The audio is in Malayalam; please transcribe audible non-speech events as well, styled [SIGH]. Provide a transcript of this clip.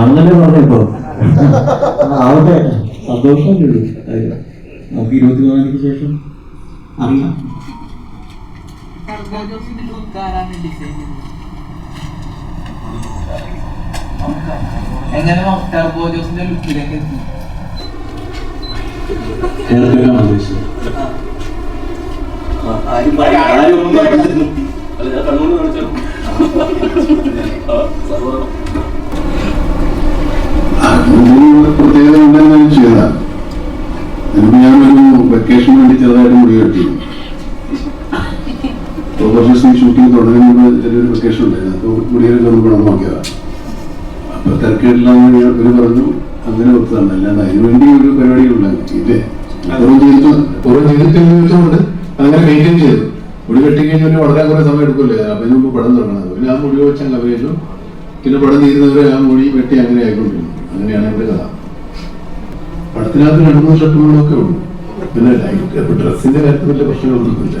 അങ്ങനെ പറഞ്ഞപ്പോ. ആവട്ടെ. സന്തോഷമല്ലേ ഉള്ളൂ. നമുക്ക് ഇരുപത്തി മൂന്നാം തീയതിക്ക് ശേഷം അറിയാം. എങ്ങനെ ടർബോ ജോസിന്റെ ലുക്കിലേക്ക് എത്തി? ഏതൊക്കെയാണ് ഉദ്ദേശിച്ചത്. അതിന് [LAUGHS] ഞാനൊരു വെക്കേഷൻ വേണ്ടി ചെറുതായിട്ട് മുടി കെട്ടിയിരുന്നു ദിവസം ഷൂട്ടിംഗ് തുടങ്ങുമ്പോൾ ചെറിയൊരു വെക്കേഷൻ ഉണ്ടായിരുന്നു. അപ്പോൾ മുടിയൊക്കെ ഒന്ന് ഗുണം അപ്പോൾ അപ്പൊ തിരക്കേട്ടില്ലാന്ന് ഒരു പറഞ്ഞു. അങ്ങനെ ഒത്തതാണ് അല്ലാണ്ട് അതിനുവേണ്ടി ഒരു പരിപാടി ഉണ്ടാക്കി ഇല്ലേ? പൂർവം ചെയ്തിട്ട് പൂർവം ചെയ്തിട്ട് ചോദിച്ചുകൊണ്ട് അങ്ങനെ മെയിന്റെയിൻ ചെയ്തു. മുടി കെട്ടി കഴിഞ്ഞാൽ വളരെ കുറെ സമയം എടുക്കില്ലേ അപ്പൊ ഇതിന് പടം തുടങ്ങണത്. പിന്നെ ആ മുടി വെച്ച് അങ്ങ് അഭിനയിച്ചു. പിന്നെ പടം തീരുന്നവരെ ആ മുടി വെട്ടി അങ്ങനെ ആയിക്കൊണ്ടിരുന്നു. കഥ പടത്തിനകത്ത് രണ്ടു മൂന്ന് ഷർട്ടുകളൊക്കെ ഉള്ളു പിന്നെ ഡ്രസ്സിന്റെ കാര്യത്തിൽ വലിയ പ്രശ്നങ്ങളൊന്നുമില്ല.